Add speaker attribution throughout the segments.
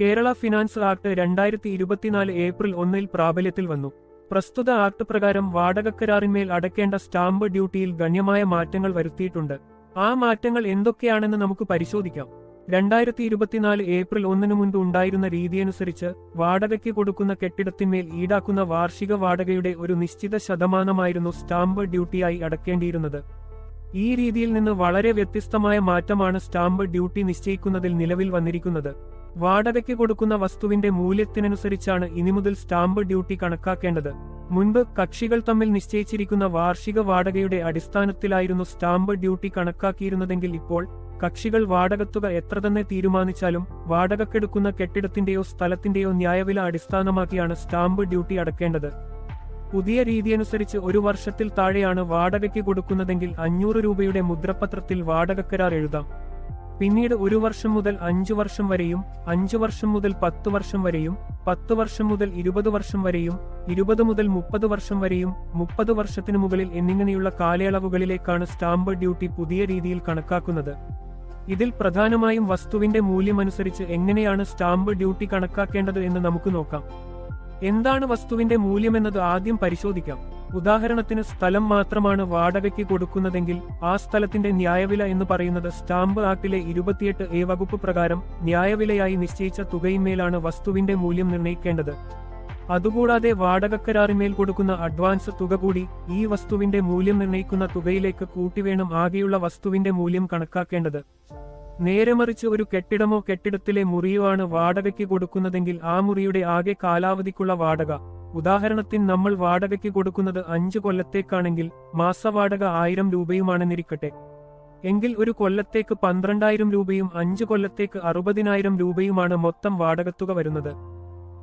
Speaker 1: Kerala finance act രണ്ടായിരത്തി ഇരുപത്തിനാല് April ഒന്നിൽ പ്രാബല്യത്തിൽ വന്നു. പ്രസ്തുത ആക്ട് പ്രകാരം വാടകക്കരാറിന്മേൽ അടക്കേണ്ട സ്റ്റാമ്പ് ഡ്യൂട്ടിയിൽ ഗണ്യമായ മാറ്റങ്ങൾ വരുത്തിയിട്ടുണ്ട്. ആ മാറ്റങ്ങൾ എന്തൊക്കെയാണെന്ന് നമുക്ക് പരിശോധിക്കാം. രണ്ടായിരത്തി ഇരുപത്തിനാല് ഏപ്രിൽ ഒന്നിനു മുൻപ് ഉണ്ടായിരുന്ന രീതിയനുസരിച്ച് വാടകയ്ക്ക് കൊടുക്കുന്ന കെട്ടിടത്തിന്മേൽ ഈടാക്കുന്ന വാർഷിക വാടകയുടെ ഒരു നിശ്ചിത ശതമാനമായിരുന്നു സ്റ്റാമ്പ് ഡ്യൂട്ടിയായി അടക്കേണ്ടിയിരുന്നത് ഈ രീതിയിൽ നിന്ന് വളരെ വ്യത്യസ്തമായ മാറ്റമാണ് സ്റ്റാമ്പ് ഡ്യൂട്ടി നിശ്ചയിക്കുന്നതിൽ നിലവിൽ വന്നിരിക്കുന്നത്. വാടകയ്ക്ക് കൊടുക്കുന്ന വസ്തുവിന്റെ മൂല്യത്തിനനുസരിച്ചാണ് ഇനി മുതൽ സ്റ്റാമ്പ് ഡ്യൂട്ടി കണക്കാക്കേണ്ടത്. മുൻപ് കക്ഷികൾ തമ്മിൽ നിശ്ചയിച്ചിരിക്കുന്ന വാർഷിക വാടകയുടെ അടിസ്ഥാനത്തിലായിരുന്നു സ്റ്റാമ്പ് ഡ്യൂട്ടി കണക്കാക്കിയിരുന്നതെങ്കിൽ ഇപ്പോൾ കക്ഷികൾ വാടകത്തുക എത്ര തന്നെ തീരുമാനിച്ചാലും വാടകക്കെടുക്കുന്ന കെട്ടിടത്തിന്റെയോ സ്ഥലത്തിന്റെയോ ന്യായവില അടിസ്ഥാനമാക്കിയാണ് സ്റ്റാമ്പ് ഡ്യൂട്ടി അടക്കേണ്ടത്. പുതിയ രീതിയനുസരിച്ച് ഒരു വർഷത്തിൽ താഴെയാണ് വാടകയ്ക്ക് കൊടുക്കുന്നതെങ്കിൽ അഞ്ഞൂറ് രൂപയുടെ മുദ്രപത്രത്തിൽ വാടകക്കരാർ എഴുതാം. പിന്നീട് ഒരു വർഷം മുതൽ അഞ്ചു വർഷം വരെയും അഞ്ചു വർഷം മുതൽ പത്ത് വർഷം വരെയും പത്ത് വർഷം മുതൽ ഇരുപത് വർഷം വരെയും ഇരുപത് മുതൽ മുപ്പത് വർഷം വരെയും മുപ്പത് വർഷത്തിനു മുകളിൽ എന്നിങ്ങനെയുള്ള കാലയളവുകളിലേക്കാണ് സ്റ്റാമ്പ് ഡ്യൂട്ടി പുതിയ രീതിയിൽ കണക്കാക്കുന്നത്. ഇതിൽ പ്രധാനമായും വസ്തുവിന്റെ മൂല്യമനുസരിച്ച് എങ്ങനെയാണ് സ്റ്റാമ്പ് ഡ്യൂട്ടി കണക്കാക്കേണ്ടത് എന്ന് നമുക്ക് നോക്കാം. എന്താണ് വസ്തുവിന്റെ മൂല്യമെന്നത് ആദ്യം പരിശോധിക്കാം. ഉദാഹരണത്തിന് സ്ഥലം മാത്രമാണ് വാടകയ്ക്ക് കൊടുക്കുന്നതെങ്കിൽ ആ സ്ഥലത്തിന്റെ ന്യായവില എന്ന് പറയുന്നത് സ്റ്റാമ്പ് ആക്ടിലെ ഇരുപത്തിയെട്ട് എ വകുപ്പ് പ്രകാരം ന്യായവിലയായി നിശ്ചയിച്ച തുകയിന്മേലാണ് വസ്തുവിന്റെ മൂല്യം നിർണയിക്കേണ്ടത്. അതുകൂടാതെ വാടകക്കരാറിന്മേൽ കൊടുക്കുന്ന അഡ്വാൻസ് തുക കൂടി ഈ വസ്തുവിന്റെ മൂല്യം നിർണയിക്കുന്ന തുകയിലേക്ക് കൂട്ടിവേണം ആകെയുള്ള വസ്തുവിന്റെ മൂല്യം കണക്കാക്കേണ്ടത്. നേരെ മറിച്ച് ഒരു കെട്ടിടമോ കെട്ടിടത്തിലെ മുറിയോ ആണ് വാടകയ്ക്ക് കൊടുക്കുന്നതെങ്കിൽ ആ മുറിയുടെ ആകെ കാലാവധിക്കുള്ള വാടക. ഉദാഹരണത്തിന് നമ്മൾ വാടകയ്ക്ക് കൊടുക്കുന്നത് അഞ്ച് കൊല്ലത്തേക്കാണെങ്കിൽ മാസവാടക ആയിരം രൂപയുമാണെന്നിരിക്കട്ടെ. എങ്കിൽ ഒരു കൊല്ലത്തേക്ക് പന്ത്രണ്ടായിരം രൂപയും അഞ്ച് കൊല്ലത്തേക്ക് അറുപതിനായിരം രൂപയുമാണ് മൊത്തം വാടകത്തുക വരുന്നത്.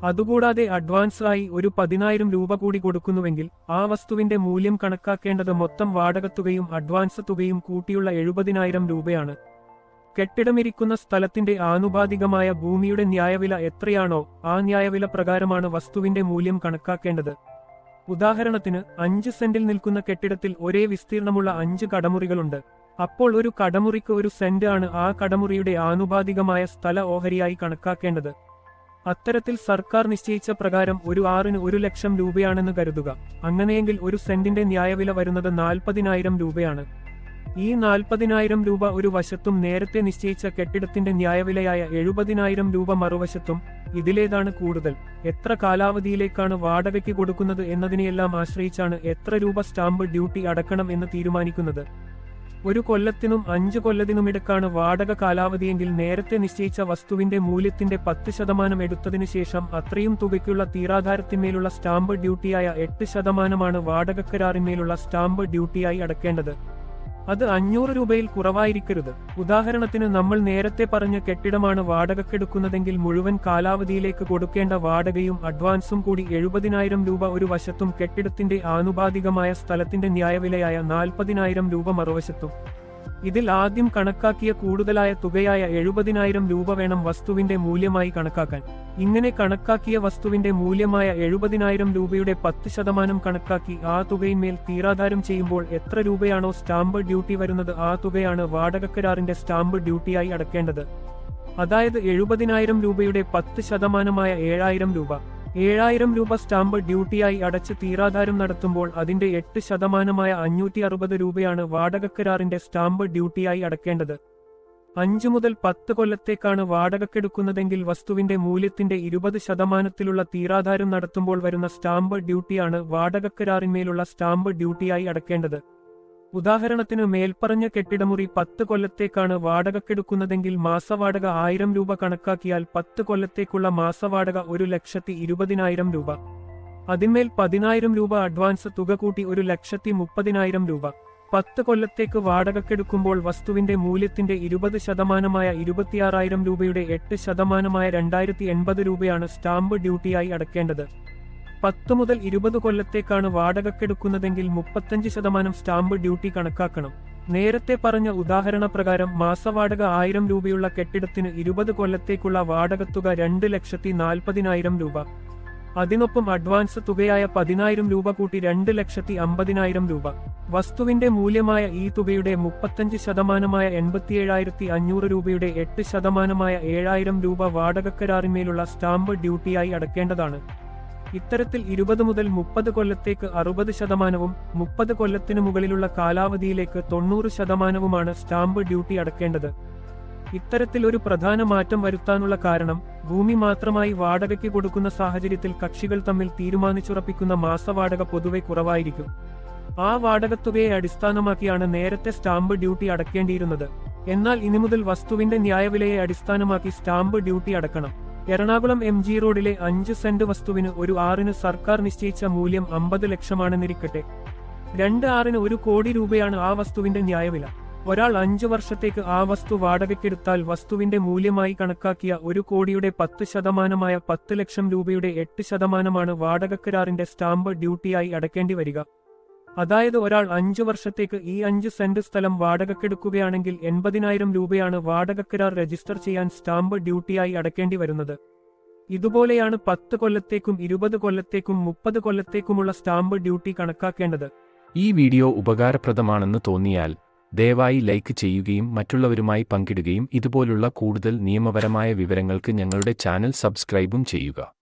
Speaker 1: അതുകൂടാതെ അഡ്വാൻസ് ആയി ഒരു പതിനായിരം രൂപ കൂടി കൊടുക്കുന്നുവെങ്കിൽ ആ വസ്തുവിന്റെ മൂല്യം കണക്കാക്കേണ്ടത് മൊത്തം വാടകത്തുകയും അഡ്വാൻസ് തുകയും കൂട്ടിയുള്ള എഴുപതിനായിരം രൂപയാണ്. കെട്ടിടമിരിക്കുന്ന സ്ഥലത്തിന്റെ ആനുപാതികമായ ഭൂമിയുടെ ന്യായവില എത്രയാണോ ആ ന്യായവില പ്രകാരമാണ് വസ്തുവിന്റെ മൂല്യം കണക്കാക്കേണ്ടത്. ഉദാഹരണത്തിന് അഞ്ച് സെന്റിൽ നിൽക്കുന്ന കെട്ടിടത്തിൽ ഒരേ വിസ്തീർണമുള്ള അഞ്ച് കടമുറികളുണ്ട്. അപ്പോൾ ഒരു കടമുറിക്ക് ഒരു സെന്റ് ആണ് ആ കടമുറിയുടെ ആനുപാതികമായ സ്ഥല ഓഹരിയായി കണക്കാക്കേണ്ടത്. അത്തരത്തിൽ സർക്കാർ നിശ്ചയിച്ച പ്രകാരം ഒരു ആറിന് ഒരു ലക്ഷം രൂപയാണെന്ന് കരുതുക. അങ്ങനെയെങ്കിൽ ഒരു സെന്റിന്റെ ന്യായവില വരുന്നത് നാൽപ്പതിനായിരം രൂപയാണ്. ഈ നാൽപ്പതിനായിരം രൂപ ഒരു വശത്തും നേരത്തെ നിശ്ചയിച്ച കെട്ടിടത്തിന്റെ ന്യായവിലയായ എഴുപതിനായിരം രൂപ മറുവശത്തും ഇതിലേതാണ് കൂടുതൽ. എത്ര കാലാവധിയിലേക്കാണ് വാടകയ്ക്ക് കൊടുക്കുന്നത് എന്നതിനെയെല്ലാം ആശ്രയിച്ചാണ് എത്ര രൂപ സ്റ്റാമ്പ് ഡ്യൂട്ടി അടക്കണം എന്ന് തീരുമാനിക്കുന്നത്. ഒരു കൊല്ലത്തിനും അഞ്ചു കൊല്ലത്തിനുമിടക്കാണ് വാടക കാലാവധിയെങ്കിൽ നേരത്തെ നിശ്ചയിച്ച വസ്തുവിന്റെ മൂല്യത്തിന്റെ പത്ത് ശതമാനം എടുത്തതിനു ശേഷം അത്രയും തുകയ്ക്കുള്ള തീരാധാരത്തിന്മേലുള്ള സ്റ്റാമ്പ് ഡ്യൂട്ടിയായ എട്ട് ശതമാനമാണ് വാടകക്കരാറിന്മേലുള്ള സ്റ്റാമ്പ് ഡ്യൂട്ടിയായി അടക്കേണ്ടത്. അത് അഞ്ഞൂറ് രൂപയിൽ കുറവായിരിക്കരുത്. ഉദാഹരണത്തിന് നമ്മൾ നേരത്തെ പറഞ്ഞ കെട്ടിടമാണ് വാടകക്കെടുക്കുന്നതെങ്കിൽ മുഴുവൻ കാലാവധിയിലേക്ക് കൊടുക്കേണ്ട വാടകയും അഡ്വാൻസും കൂടി എഴുപതിനായിരം രൂപ ഒരു വശത്തും കെട്ടിടത്തിന്റെ ആനുപാതികമായ സ്ഥലത്തിന്റെ ന്യായവിലയായ നാൽപ്പതിനായിരം രൂപ മറുവശത്തും. ഇതിൽ ആദ്യം കണക്കാക്കിയ കൂടുതലായ തുകയായ എഴുപതിനായിരം രൂപ വേണം വസ്തുവിന്റെ മൂല്യമായി കണക്കാക്കാൻ. ഇങ്ങനെ കണക്കാക്കിയ വസ്തുവിന്റെ മൂല്യമായ എഴുപതിനായിരം രൂപയുടെ പത്ത് ശതമാനം കണക്കാക്കി ആ തുകയിന്മേൽ തീരാധാരം ചെയ്യുമ്പോൾ എത്ര രൂപയാണോ സ്റ്റാമ്പ് ഡ്യൂട്ടി വരുന്നത് ആ തുകയാണ് വാടകക്കരാറിന്റെ സ്റ്റാമ്പ് ഡ്യൂട്ടിയായി അടക്കേണ്ടത്. അതായത് എഴുപതിനായിരം രൂപയുടെ പത്ത് ശതമാനമായ ഏഴായിരം രൂപ. ഏഴായിരം രൂപ സ്റ്റാമ്പ് ഡ്യൂട്ടിയായി അടച്ച് തീരാധാരം നടത്തുമ്പോൾ അതിന്റെ എട്ട് ശതമാനമായ അഞ്ഞൂറ്റി അറുപത് രൂപയാണ് വാടകക്കരാറിന്റെ സ്റ്റാമ്പ് ഡ്യൂട്ടിയായി അടക്കേണ്ടത്. അഞ്ചു മുതൽ പത്ത് കൊല്ലത്തേക്കാണ് വാടകക്കെടുക്കുന്നതെങ്കിൽ വസ്തുവിന്റെ മൂല്യത്തിന്റെ ഇരുപത് ശതമാനത്തിലുള്ള തീരാധാരം നടത്തുമ്പോൾ വരുന്ന സ്റ്റാമ്പ് ഡ്യൂട്ടിയാണ് വാടകക്കരാറിന്മേലുള്ള സ്റ്റാമ്പ് ഡ്യൂട്ടിയായി അടക്കേണ്ടത്. ഉദാഹരണത്തിന് മേൽപ്പറഞ്ഞ കെട്ടിടമുറി പത്ത് കൊല്ലത്തേക്കാണ് വാടകക്കെടുക്കുന്നതെങ്കിൽ മാസവാടക ആയിരം രൂപ കണക്കാക്കിയാൽ പത്ത് കൊല്ലത്തേക്കുള്ള മാസവാടക ഒരു ലക്ഷത്തി ഇരുപതിനായിരം രൂപ. അതിന്മേൽ പതിനായിരം രൂപ അഡ്വാൻസ് തുക കൂട്ടി ഒരു ലക്ഷത്തി മുപ്പതിനായിരം രൂപ. പത്ത് കൊല്ലത്തേക്ക് വാടകക്കെടുക്കുമ്പോൾ വസ്തുവിന്റെ മൂല്യത്തിന്റെ ഇരുപത് ശതമാനമായ ഇരുപത്തിയാറായിരം രൂപയുടെ എട്ട് ശതമാനമായ രണ്ടായിരത്തി എൺപത് രൂപയാണ് സ്റ്റാമ്പ് ഡ്യൂട്ടിയായി അടക്കേണ്ടത്. പത്ത് മുതൽ ഇരുപത് കൊല്ലത്തേക്കാണ് വാടകക്കെടുക്കുന്നതെങ്കിൽ മുപ്പത്തഞ്ച് ശതമാനം സ്റ്റാമ്പ് ഡ്യൂട്ടി കണക്കാക്കണം. നേരത്തെ പറഞ്ഞ ഉദാഹരണ പ്രകാരം മാസവാടക ആയിരം രൂപയുള്ള കെട്ടിടത്തിന് ഇരുപത് കൊല്ലത്തേക്കുള്ള വാടകത്തുക രണ്ട് ലക്ഷത്തി നാൽപ്പതിനായിരം രൂപ. അതിനൊപ്പം അഡ്വാൻസ് തുകയായ പതിനായിരം രൂപ കൂട്ടി രണ്ട് ലക്ഷത്തി അമ്പതിനായിരം രൂപ. വസ്തുവിന്റെ മൂല്യമായ ഈ തുകയുടെ മുപ്പത്തഞ്ച് ശതമാനമായ എൺപത്തിയേഴായിരത്തി അഞ്ഞൂറ് രൂപയുടെ എട്ട് ശതമാനമായ ഏഴായിരം രൂപ വാടകക്കരാറിന്മേലുള്ള സ്റ്റാമ്പ് ഡ്യൂട്ടിയായി അടക്കേണ്ടതാണ്. ഇത്തരത്തിൽ ഇരുപത് മുതൽ മുപ്പത് കൊല്ലത്തേക്ക് അറുപത് ശതമാനവും മുപ്പത് കൊല്ലത്തിനു മുകളിലുള്ള കാലാവധിയിലേക്ക് തൊണ്ണൂറ് ശതമാനവുമാണ് സ്റ്റാമ്പ് ഡ്യൂട്ടി അടക്കേണ്ടത്. ഇത്തരത്തിൽ ഒരു പ്രധാന മാറ്റം വരുത്താനുള്ള കാരണം ഭൂമി മാത്രമായി വാടകയ്ക്ക് കൊടുക്കുന്ന സാഹചര്യത്തിൽ കക്ഷികൾ തമ്മിൽ തീരുമാനിച്ചുറപ്പിക്കുന്ന മാസവാടക പൊതുവെ കുറവായിരിക്കും. ആ വാടകത്തുകയെ അടിസ്ഥാനമാക്കിയാണ് നേരത്തെ സ്റ്റാമ്പ് ഡ്യൂട്ടി അടക്കേണ്ടിയിരുന്നത്. എന്നാൽ ഇനി മുതൽ വസ്തുവിന്റെ ന്യായവിലയെ അടിസ്ഥാനമാക്കി സ്റ്റാമ്പ് ഡ്യൂട്ടി അടക്കണം. എറണാകുളം എം ജി റോഡിലെ അഞ്ച് സെന്റ് വസ്തുവിന് ഒരു ആറിന് സർക്കാർ നിശ്ചയിച്ച മൂല്യം അമ്പത് ലക്ഷമാണെന്നിരിക്കട്ടെ രണ്ട് ആറിന് ഒരു കോടി രൂപയാണ് ആ വസ്തുവിന്റെ ന്യായവില. ഒരാൾ അഞ്ചു വർഷത്തേക്ക് ആ വസ്തു വാടകയ്ക്കെടുത്താൽ വസ്തുവിന്റെ മൂല്യമായി കണക്കാക്കിയ ഒരു കോടിയുടെ പത്ത് ശതമാനമായ പത്ത് ലക്ഷം രൂപയുടെ എട്ട് ശതമാനമാണ് വാടകക്കരാറിന്റെ സ്റ്റാമ്പ് ഡ്യൂട്ടിയായി അടക്കേണ്ടി വരിക. അതായത് ഒരാൾ അഞ്ചു വർഷത്തേക്ക് ഈ അഞ്ച് സെന്റ് സ്ഥലം വാടകക്കെടുക്കുകയാണെങ്കിൽ എൺപതിനായിരം രൂപയാണ് വാടകക്കരാർ രജിസ്റ്റർ ചെയ്യാൻ സ്റ്റാമ്പ് ഡ്യൂട്ടിയായി അടക്കേണ്ടി വരുന്നത്. ഇതുപോലെയാണ് പത്ത് കൊല്ലത്തേക്കും ഇരുപത് കൊല്ലത്തേക്കും മുപ്പത് കൊല്ലത്തേക്കുമുള്ള സ്റ്റാമ്പ് ഡ്യൂട്ടി കണക്കാക്കേണ്ടത്.
Speaker 2: ഈ വീഡിയോ ഉപകാരപ്രദമാണെന്ന് തോന്നിയാൽ ദയവായി ലൈക്ക് ചെയ്യുകയും മറ്റുള്ളവരുമായി പങ്കിടുകയും ഇതുപോലുള്ള കൂടുതൽ നിയമപരമായ വിവരങ്ങൾക്ക് ഞങ്ങളുടെ ചാനൽ സബ്സ്ക്രൈബും ചെയ്യുക.